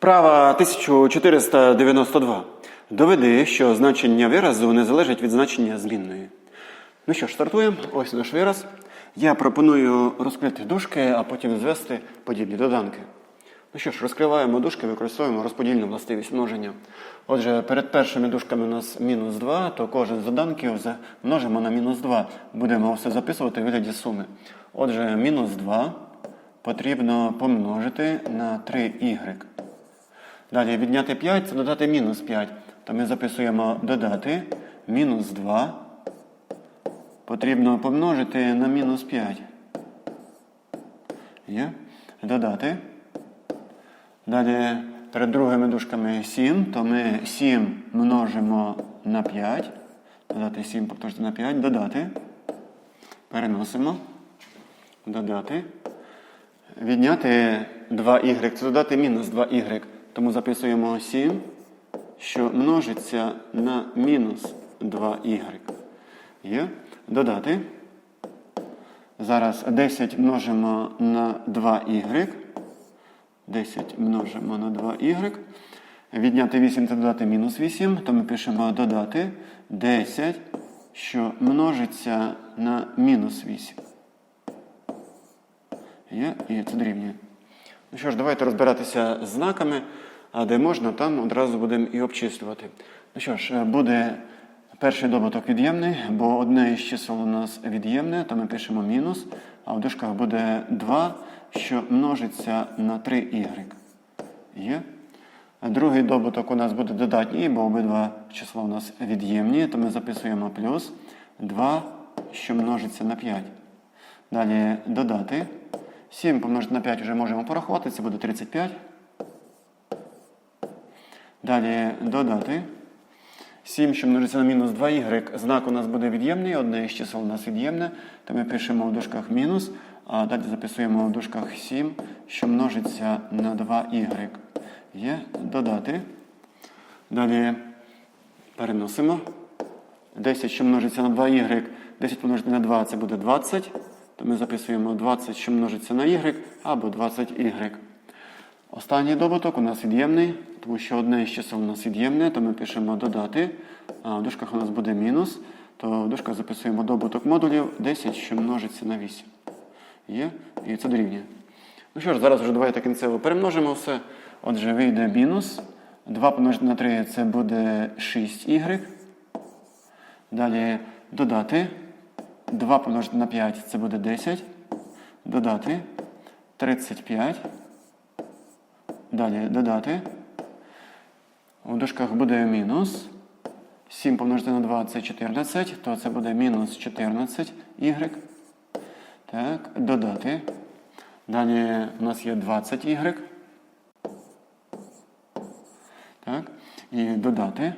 Вправа 1492. Доведи, що значення виразу не залежить від значення змінної. Ну що ж, стартуємо. Ось наш вираз. Я пропоную розкрити дужки, а потім звести подібні доданки. Ну що ж, розкриваємо дужки, використовуємо розподільну властивість множення. Отже, перед першими дужками у нас мінус 2, то кожен з доданків множимо на мінус 2. Будемо все записувати у вигляді суми. Отже, мінус 2 потрібно помножити на 3y. Далі відняти 5 це додати мінус 5. То ми записуємо додати мінус 2. Потрібно помножити на мінус 5. Є. Додати. Далі перед другими дужками 7, то ми 7 множимо на 5. Додати 7 помножити на 5. Додати. Переносимо. Додати. Відняти 2y, це додати мінус 2y. Тому записуємо 7, що множиться на мінус 2y. Є. Додати. Зараз 10 множимо на 2y. 10 множимо на 2y. Відняти 8 та додати мінус 8, то ми пишемо додати 10, що множиться на мінус 8. Є, і це дорівнює. Ну що ж, давайте розбиратися з знаками, а де можна, там одразу будемо і обчислювати. Ну що ж, буде перший добуток від'ємний, бо одне із чисел у нас від'ємне, то ми пишемо мінус, а в дужках буде 2, що множиться на 3y. Є. Другий добуток у нас буде додатній, бо обидва числа у нас від'ємні, то ми записуємо плюс 2, що множиться на 5. Далі додати. 7 помножити на 5 вже можемо порахувати, це буде 35. Далі додати. 7, що множиться на мінус 2y, знак у нас буде від'ємний, одне із чисел у нас від'ємне, то ми пишемо в дужках мінус, а далі записуємо в дужках 7, що множиться на 2y. Є додати. Далі переносимо. 10, що множиться на 2y, 10 помножити на 2 це буде 20 то ми записуємо 20, що множиться на y, або 20y. Останній добуток у нас від'ємний, тому що одне із чисел у нас від'ємне, то ми пишемо додати, а в дужках у нас буде мінус, то в дужках записуємо добуток модулів 10, що множиться на 8. Є, і це дорівнює. Ну що ж, зараз вже давайте кінцево перемножимо все. Отже, вийде мінус. 2 помножити на 3 це буде 6y. Далі додати. 2 помножити на 5 це буде 10. Додати 35. Далі додати. У дужках буде мінус. 7 помножити на 2 це 14, то це буде мінус 14 y. Так, додати. Далі у нас є 20 y. Так. І додати.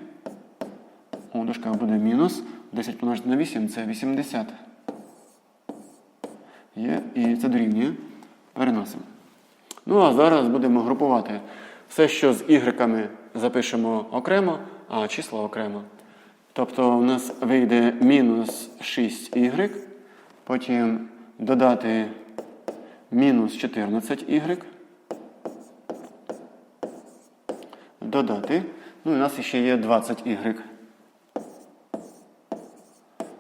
У дужках буде мінус. 10 помножити на 8 це 80. Є, і це дорівнює. Переносимо. Ну, а зараз будемо групувати. Все, що з ігреками запишемо окремо, а числа окремо. Тобто у нас вийде мінус 6y, потім додати мінус 14y. Додати. Ну і у нас ще є 20y.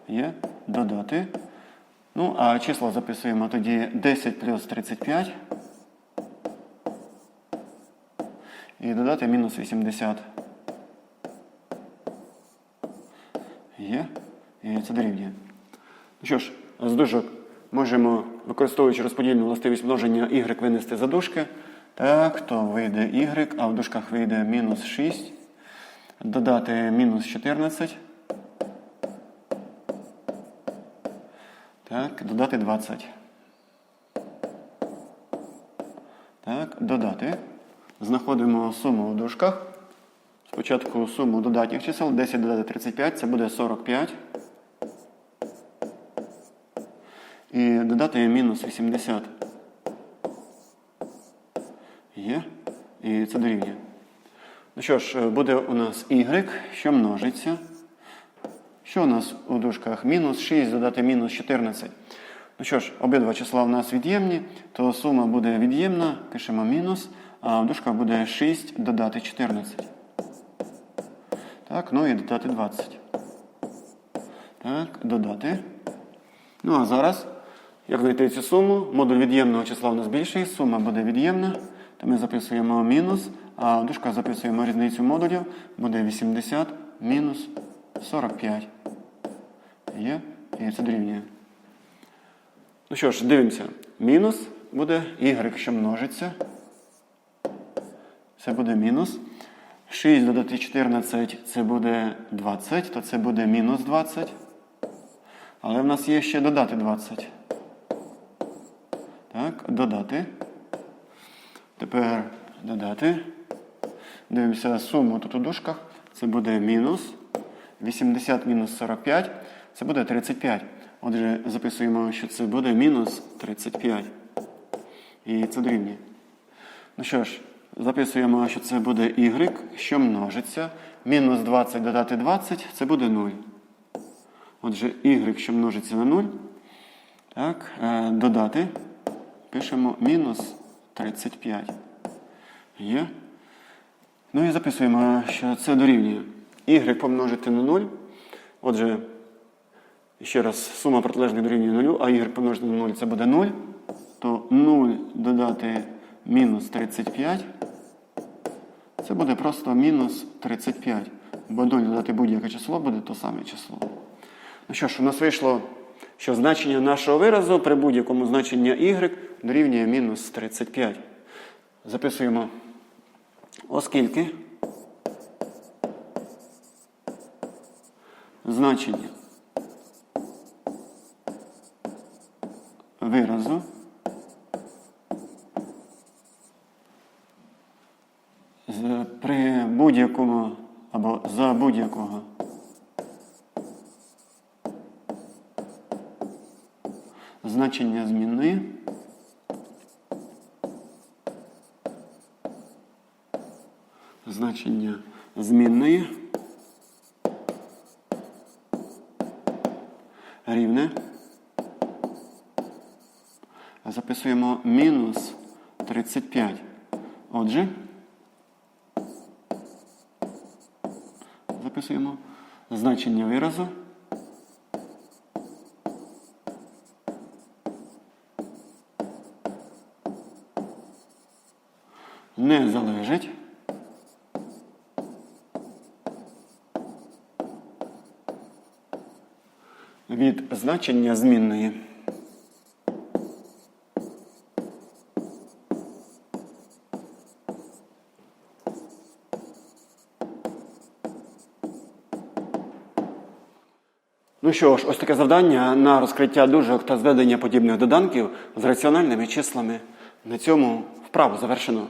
Є додати. Ну, а число записуємо тоді 10 плюс 35. І додати мінус 80. Є. І це дорівнює. Ну що ж, з дужок можемо, використовуючи розподільну властивість множення y винести за дужки. Так, то вийде y, а в дужках вийде мінус 6. Додати мінус 14. Так, додати 20. Так, додати. Знаходимо суму в дужках. Спочатку суму додатніх чисел. 10 додати 35, це буде 45. І додати мінус 80. Є. І це дорівнює. Ну що ж, буде у нас y, що множиться. Що у нас у дужках? Мінус 6 додати мінус 14. Ну що ж, обидва числа у нас від'ємні, то сума буде від'ємна, пишемо мінус, в дужках буде 6 додати 14. Так, ну і додати 20. Так, додати. Ну а зараз, як знайти цю суму? Модуль від'ємного числа у нас більший, сума буде від'ємна, то ми записуємо мінус, а в дужках записуємо різницю модулів, буде 80 мінус 45. Є, і це дорівнює. Ну що ж, дивимося. Мінус буде y, що множиться. Це буде мінус. 6 додати 14 це буде 20, то це буде мінус 20. Але в нас є ще додати 20. Так, додати. Тепер додати. Дивимося суму тут у дужках. Це буде мінус. 80 мінус 45. Це буде 35. Отже, записуємо, що це буде мінус 35. І це дорівнює. Ну що ж, записуємо, що це буде y, що множиться. Мінус 20 додати 20 це буде 0. Отже, y, що множиться на 0. Так, е, додати. Пишемо мінус 35. Є. Ну і записуємо, що це дорівнює. y помножити на 0. Отже, ще раз, сума протилежних дорівнює 0, а y помножити на 0 це буде 0. То 0 додати мінус 35. Це буде просто мінус 35. Бо 0 додати будь-яке число буде то саме число. Ну що ж, у нас вийшло, що значення нашого виразу при будь-якому значенні y дорівнює мінус 35. Записуємо, оскільки значення виразу з- при будь-якому або за будь-якого. Значення змінної значення змінної рівне. Записуємо мінус 35. Отже, записуємо значення виразу. Не залежить від значення змінної. Ну що ж, ось таке завдання на розкриття дужок та зведення подібних доданків з раціональними числами. На цьому вправу завершено.